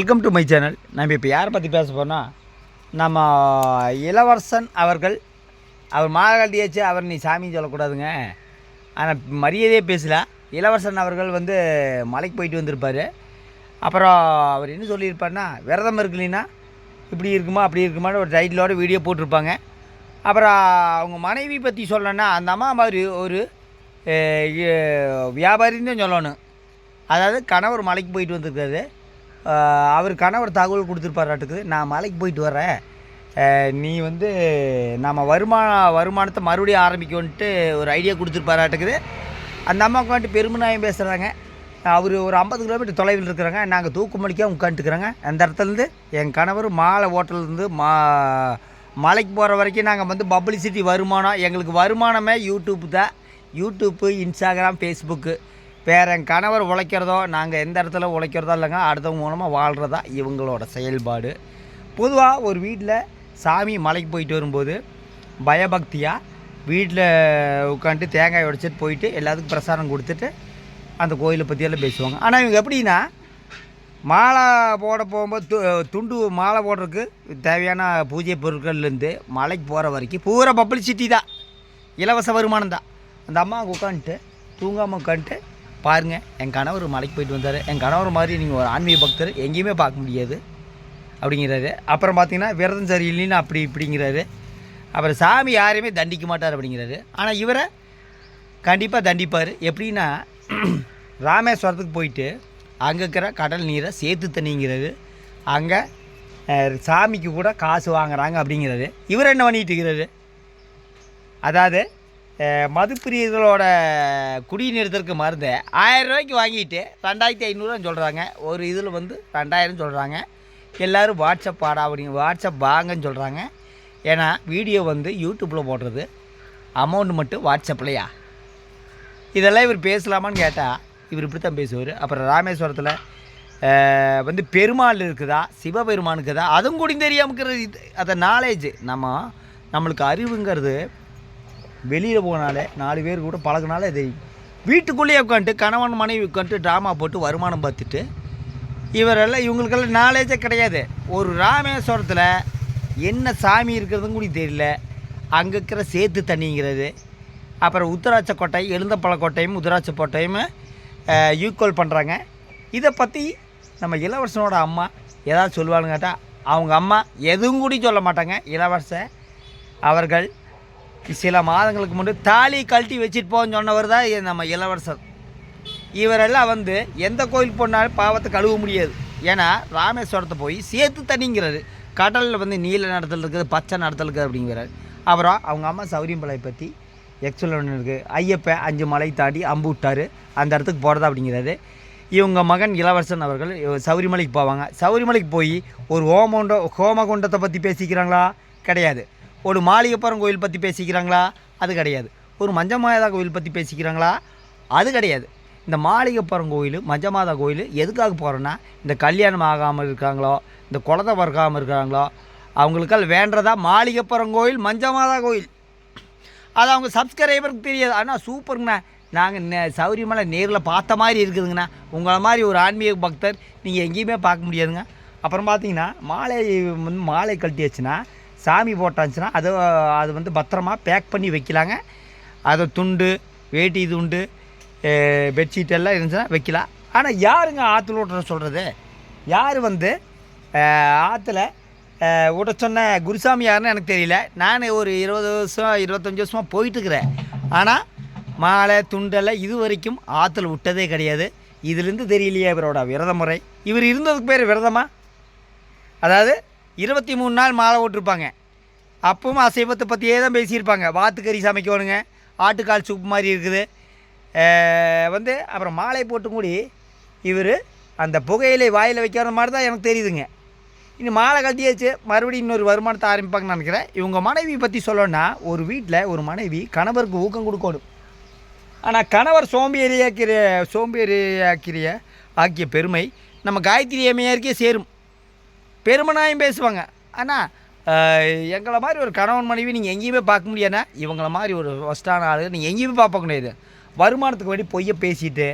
Welcome to my channel நம்ம இப்போ யாரை பற்றி பேச போனால் நம்ம இளவரசன் அவர்கள் அவர் மாகாட்டியாச்சு அவர் நீ சாமின்னு சொல்லக்கூடாதுங்க. ஆனால் மரியாதையே பேசல. இளவரசன் அவர்கள் வந்து மலைக்கு போயிட்டு வந்திருப்பார். அப்புறம் அவர் என்ன சொல்லியிருப்பாருன்னா விரதம் இருக்கலைன்னா இப்படி இருக்குமா அப்படி இருக்குமான்னு ஒரு டைட்டிலோட வீடியோ போட்டிருப்பாங்க. அப்புறம் அவங்க மனைவி பற்றி சொல்லணும்னா அந்த அம்மா மாதிரி ஒரு வியாபாரின்னு சொல்லணும். அதாவது கணவர் மலைக்கு போயிட்டு வந்திருக்காரு. அவர் கணவர் தகவல் கொடுத்துருப்பாராட்டுக்கு நான் மலைக்கு போயிட்டு வரேன் நீ வந்து நம்ம வருமான வருமானத்தை மறுபடியும் ஆரம்பிக்கணுன்ட்டு ஒரு ஐடியா கொடுத்துருப்பாராட்டுக்குது. அந்த அம்மாவுக்கு வந்துட்டு பெருமநாயம் பேசுகிறாங்க அவர் ஒரு ஐம்பது கிலோமீட்டர் தொலைவில் இருக்கிறாங்க. நாங்கள் தூக்குமணிக்காக உட்காந்துட்டுக்கிறோங்க. அந்த இடத்துலேருந்து என் கணவர் மாலை ஹோட்டல்லேருந்து மா மலைக்கு போகிற வரைக்கும் நாங்கள் வந்து பப்ளிசிட்டி வருமானம் எங்களுக்கு வருமானமே யூடியூப் தான். YouTube Instagram Facebook. வேறு என் கணவர் உழைக்கிறதோ நாங்கள் எந்த இடத்துல உழைக்கிறதோ இல்லைங்க அடுத்தவங்க மூலமாக வாழ்கிறதா இவங்களோட செயல்பாடு. பொதுவாக ஒரு வீட்டில் சாமி மலைக்கு போயிட்டு வரும்போது பயபக்தியாக வீட்டில் உட்காந்துட்டு தேங்காய் உடைச்சிட்டு போயிட்டு எல்லாத்துக்கும் பிரசாரம் கொடுத்துட்டு அந்த கோயிலை பற்றியெல்லாம் பேசுவாங்க. ஆனால் இவங்க எப்படின்னா மாலை போட போகும்போது து துண்டு மாலை போடுறதுக்கு தேவையான பூஜை பொருட்கள்லேருந்து மலைக்கு போகிற வரைக்கும் பூரா பப்ளிசிட்டி தான். இலவச வருமானம் தான். அந்த அம்மா உட்காந்துட்டு தூங்காமல் உட்காந்துட்டு பாருங்கள் என் கணவர் மலைக்கு போயிட்டு வந்தார். என் கணவர் மாதிரி நீங்கள் ஒரு ஆன்மீக பக்தர் எங்கேயுமே பார்க்க முடியாது. அப்படிங்கிறாரு. அப்புறம் பார்த்தீங்கன்னா விரதம் சரியில்லைன்னு அப்படி இப்படிங்கிறாரு. அப்புறம் சாமி யாரையுமே தண்டிக்க மாட்டார் அப்படிங்கிறாரு. ஆனால் இவரை கண்டிப்பாக தண்டிப்பார். எப்படின்னா ராமேஸ்வரத்துக்கு போயிட்டு அங்கே இருக்கிற கடல் நீரை சேர்த்து தண்ணிங்கிறாரு. அங்கே சாமிக்கு கூட காசு வாங்குறாங்க அப்படிங்கிறாரு. இவர் என்ன பண்ணிட்டு இருக்கிறாரு? அதாவது மதுப்பிரியர்களோட குடிநீரத்திற்கு மருந்தை. ஆயிரம் ரூபாய்க்கு வாங்கிட்டு ரெண்டாயிரத்தி ஐநூறுரூவான்னு சொல்கிறாங்க ஒரு இதில் வந்து ரெண்டாயிரம் சொல்கிறாங்க எல்லோரும் வாட்ஸ்அப் பாடா அப்படிங்க வாட்ஸ்அப் வாங்கன்னு சொல்கிறாங்க ஏன்னா வீடியோ வந்து யூடியூப்பில் போடுறது. அமௌண்ட் மட்டும் வாட்ஸ்அப்லையா இதெல்லாம் இவர் பேசலாமான்னு கேட்டால் இவர் இப்படி தான் பேசுவார். அப்புறம் ராமேஸ்வரத்தில் வந்து பெருமாள் இருக்குதா? சிவபெருமானுக்குதா அதுவும் கூட தெரியாமக்கிறது இது அதை நாலேஜ் நம்ம நம்மளுக்கு அறிவுங்கிறது வெளியில் போனாலே நாலு பேர் கூட பழகினாலே தெரியும் வீட்டுக்குள்ளேயே உட்காந்துட்டு கணவன் மனைவி உட்காந்துட்டு ட்ராமா போட்டு வருமானம் பார்த்துட்டு இவரெல்லாம் இவங்களுக்கெல்லாம் நாலேஜே கிடையாது. ஒரு ராமேஸ்வரத்தில் என்ன சாமி இருக்கிறதும் கூட தெரியல. அங்கே இருக்கிற சேத்து தண்ணிங்கிறது அப்புறம் உத்தராட்ச கோட்டை எழுந்தப்பழ கோட்டையும் உத்தராட்ச கோட்டையும் ஈக்குவல் பண்ணுறாங்க இதை பற்றி நம்ம இளவரசனோட அம்மா ஏதாவது சொல்லுவாங்கட்டா கேட்டால் அவங்க அம்மா எதுவும் கூட சொல்ல மாட்டாங்க. இளவரச அவர்கள் சில மாதங்களுக்கு முன்பு தாலி கழட்டி வச்சுட்டு போன்னு சொன்னவர் தான் நம்ம இளவரசர். இவரெல்லாம் வந்து எந்த கோயில் போனாலும் பாவத்தை கழுவ முடியாது. ஏன்னா ராமேஸ்வரத்தை போய் சேர்த்து தண்ணிங்கிறாரு. கடலில் வந்து நீல நடத்தல் இருக்குது பச்சை நடத்தல் இருக்குது அப்படிங்கிறாரு. அப்புறம் அவங்க அம்மா சௌரியம்பலை பற்றி எக்ஸல் ஒன்று இருக்குது ஐயப்பன் அஞ்சு மலை தாண்டி அம்பு விட்டார். அந்த இடத்துக்கு போகிறதா அப்படிங்கிறாரு. இவங்க மகன் இளவரசன் அவர்கள் சௌரிமலைக்கு போவாங்க. சௌரிமலைக்கு போய் ஒரு ஹோமகுண்ட ஹோமகுண்டத்தை பற்றி பேசிக்கிறாங்களா? கிடையாது. ஒரு மாளிகைப்புறம் கோயில் பற்றி பேசிக்கிறாங்களா? அது கிடையாது. ஒரு மஞ்சமாதா கோயில் பற்றி பேசிக்கிறாங்களா? அது கிடையாது. இந்த மாளிகைப்புறம் கோயில் மஞ்சமாதா கோயில் எதுக்காக போகிறோன்னா இந்த கல்யாணம் ஆகாமல் இருக்காங்களோ இந்த குழந்தை பிறக்காமல் இருக்காங்களோ அவங்களுக்கெல்லாம் வேண்டதா மாளிகைப்புறம் கோயில் மஞ்சமாதா கோயில். அது அவங்க சப்ஸ்கிரைபருக்கு தெரியாது. ஆனால் சூப்பருங்கண்ணா. நாங்கள் நே சௌரியமலை நேரில் பார்த்த மாதிரி இருக்குதுங்கண்ணா. உங்களை மாதிரி ஒரு ஆன்மீக பக்தர் நீங்கள் எங்கேயுமே பார்க்க முடியாதுங்க. அப்புறம் பார்த்தீங்கன்னா மாலை வந்து மாலை கழட்டியாச்சுன்னா சாமி போட்டாச்சுன்னா அது அது வந்து பத்திரமா பேக் பண்ணி வைக்கலாங்க. அதை துண்டு வேட்டி துண்டு பெட்ஷீட் எல்லாம் இருந்துச்சுன்னா வைக்கலாம். ஆனால் யாருங்க ஆற்றுல ஓட்டுற சொல்கிறது யார் வந்து ஆற்றுல விட சொன்ன குருசாமி யாருன்னு எனக்கு தெரியல. நான் ஒரு இருபது வருஷம் இருபத்தஞ்சி வருஷமாக போயிட்டுருக்கிறேன். ஆனால் மாலை துண்டெல்லாம் இது வரைக்கும் ஆற்றுல விட்டதே கிடையாது. இதுலேருந்து தெரியலையே இவரோட விரத முறை இவர் இருந்ததுக்கு பேர் விரதமா? அதாவது இருபத்தி மூணு நாள் மாலை விட்டுருப்பாங்க அப்பவும் அசைவத்தை பற்றியே தான் பேசியிருப்பாங்க. வாத்துக்கறி சமைக்கணுங்க. ஆட்டுக்கால் சூப் மாதிரி இருக்குது. வந்து அப்புறம் மாலை போட்டு கூடி இவர் அந்த புகையிலை வாயில் வைக்கிற மாதிரி தான் எனக்கு தெரியுதுங்க. இன்னும் மாலை கட்டியாச்சு மறுபடியும் இன்னொரு வருமானத்தை ஆரம்பிப்பாங்கன்னு நினைக்கிறேன். இவங்க மனைவி பற்றி சொல்லணும்னா ஒரு வீட்டில் ஒரு மனைவி கணவருக்கு ஊக்கம் கொடுக்கணும். ஆனால் கணவர் சோம்பேறியாக்கிற சோம்பேறியாக்கிற ஆக்கிய பெருமை நம்ம காயத்ரி அம்மையாருக்கே சேரும். பெருமனாயும் பேசுவாங்க. ஆனால் எங்களை மாதிரி ஒரு கணவன் மனைவி நீங்கள் எங்கேயுமே பார்க்க முடியாதுன்னா இவங்கள மாதிரி ஒரு ஃபஸ்ட்டான ஆளு நீங்கள் எங்கேயுமே பார்க்க முடியாது. வருமானத்துக்கு வேண்டி பொய்யை பேசிட்டு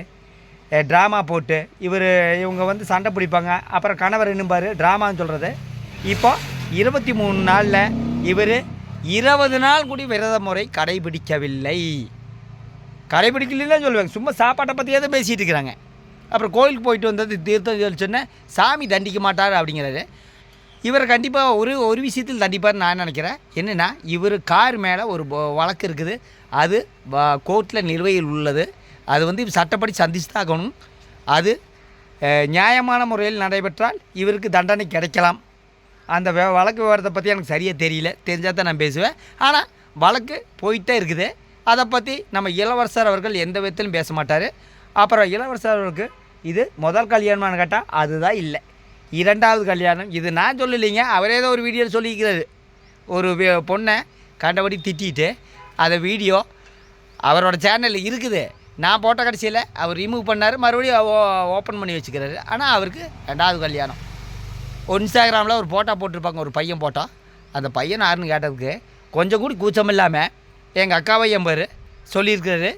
ட்ராமா போட்டு இவர் இவங்க வந்து சண்டை பிடிப்பாங்க. அப்புறம் கணவர் என்னும்பார்? ட்ராமான்னு சொல்கிறது இப்போ இருபத்தி மூணு நாளில் இவர் இருபது நாள் கூடி விரத முறை கடைபிடிக்கவில்லை. கடைபிடிக்கலன்னு சொல்லுவாங்க. சும்மா சாப்பாட்டை பற்றியே தான் பேசிகிட்டு இருக்கிறாங்க. அப்புறம் கோயிலுக்கு போயிட்டு வந்தது தீர்த்தம் சொன்னேன் சாமி தண்டிக்க மாட்டார் அப்படிங்கிறாரு. இவர் கண்டிப்பாக ஒரு ஒரு விஷயத்தில் தண்டிப்பார்னு நான் நினைக்கிறேன்? என்னென்னா இவர் கார் மேலே ஒரு வழக்கு இருக்குது. அது கோர்ட்டில் நிலுவையில் உள்ளது. அது வந்து சட்டப்படி சந்திச்சு தான் ஆகணும். அது நியாயமான முறையில் நடைபெற்றால் இவருக்கு தண்டனை கிடைக்கலாம். அந்த வழக்கு விவரத்தை பற்றி எனக்கு சரியாக தெரியல. தெரிஞ்சால் தான் நான் பேசுவேன். ஆனால் வழக்கு போயிட்டே இருக்குது. அதை பற்றி நம்ம இளவரசர் அவர்கள் எந்த விதத்திலும் பேச மாட்டார். அப்புறம் இளவரசர்களுக்கு இது முதல் கல்யாணம்னு கேட்டால் அதுதான் இல்லை. இரண்டாவது கல்யாணம். இது நான் சொல்லலைங்க அவரே தான் ஒரு வீடியோவில் சொல்லியிருக்கிறாரு. ஒரு பொண்ணை கண்டபடி திட்டிட்டு அதை வீடியோ அவரோட சேனலில் இருக்குது. நான் போட்ட கடைசியில் அவர் ரிமூவ் பண்ணார் மறுபடியும் ஓப்பன் பண்ணி வச்சுக்கிறாரு. ஆனால் அவருக்கு ரெண்டாவது கல்யாணம். ஒரு இன்ஸ்டாகிராமில் ஒரு ஃபோட்டோ போட்டிருப்பாங்க ஒரு பையன் போட்டோ அந்த பையன் யாருன்னு கேட்டதுக்கு கொஞ்சம் கூட கூச்சம் இல்லாமல் எங்கள் அக்காவை என் பேர் சொல்லியிருக்கிறாரு.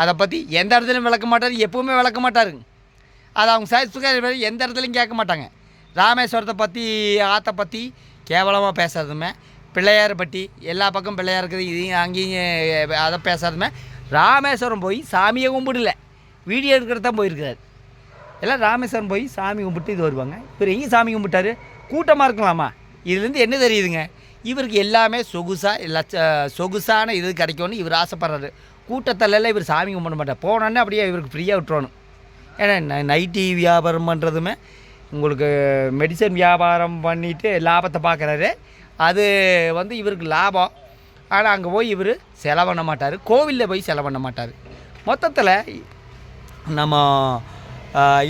அதை பற்றி எந்த இடத்துலையும் விளக்க மாட்டார் எப்பவுமே விளக்க மாட்டாருங்க. அது அவங்க சப்ஸ்கிரைபர் எந்த இடத்துலையும் கேட்க மாட்டாங்க. ராமேஸ்வரத்தை பற்றி ஆற்றை பற்றி கேவலமாக பேசாதுமே பிள்ளையாரை பற்றி எல்லா பக்கம் பிள்ளையார் இருக்குது இதையும் அங்கேயும் அதை பேசாதுமே ராமேஸ்வரம் போய் சாமியை கும்பிடல. வீடியோ எடுக்கிறது தான் போயிருக்கிறார். எல்லாம் ராமேஸ்வரம் போய் சாமி கும்பிட்டு இது வருவாங்க. இவர் எங்கேயும் சாமி கும்பிட்டாரு? கூட்டமாக இருக்கலாமா? இதுலேருந்து என்ன தெரியுதுங்க? இவருக்கு எல்லாமே சொகுசாக லட்ச சொகுசான இது கிடைக்கும்னு இவர் ஆசைப்படுறாரு. கூட்டத்திலலாம் இவர் சாமி கும்பிட மாட்டார். போனோன்னே அப்படியே இவருக்கு ஃப்ரீயாக விட்டுறணும். ஏன்னா நைட்டி வியாபாரம் பண்ணுறதுமே உங்களுக்கு மெடிசன் வியாபாரம் பண்ணிவிட்டு லாபத்தை பார்க்குறாரு. அது வந்து இவருக்கு லாபம். ஆனால் அங்கே போய் இவர் செலவு பண்ண மாட்டார். கோவிலில் போய் செலவு பண்ண மாட்டார். மொத்தத்தில் நம்ம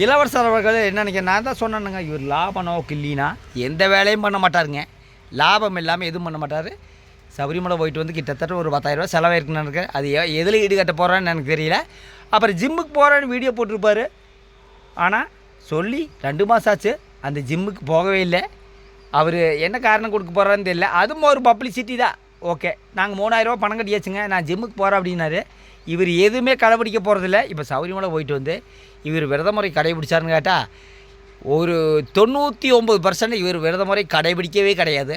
இளவரசர் அவர்கள் என்ன நினைக்கிறேன் நான் தான் சொன்னேனுங்க இவர் லாபம் நோக்கு இல்லைன்னா எந்த வேலையும் பண்ண மாட்டாருங்க. லாபம் இல்லாமல் எதுவும் பண்ண மாட்டார். சபரிமலை போயிட்டு வந்து கிட்டத்தட்ட ஒரு பத்தாயிரரூபா செலவாயிருக்குன்னு நினைக்கிறேன். அது எதில் ஈடுகட்ட போகிறான்னு எனக்கு தெரியல. அப்புறம் ஜிம்முக்கு போகிறேன்னு வீடியோ போட்டிருப்பார். ஆனால் சொல்லி ரெண்டு மாதம் ஆச்சு அந்த ஜிம்முக்கு போகவே இல்லை. அவர் என்ன காரணம் கொடுக்க போகிறான்னு தெரியல. அதுவும் ஒரு பப்ளிசிட்டி தான். ஓகே நாங்கள் மூணாயிரரூபா பணம் கட்டியாச்சுங்க நான் ஜிம்முக்கு போகிறேன் அப்படின்னாரு. இவர் எதுவுமே கடைபிடிக்க போகிறதில்ல இப்போ சபரிமலை போயிட்டு வந்து இவர் விரத முறை கடைபிடிச்சாருன்னு கேட்டால் ஒரு தொண்ணூற்றி ஒம்பது பர்சன்ட் இவர் விரத முறை கடைபிடிக்கவே கிடையாது.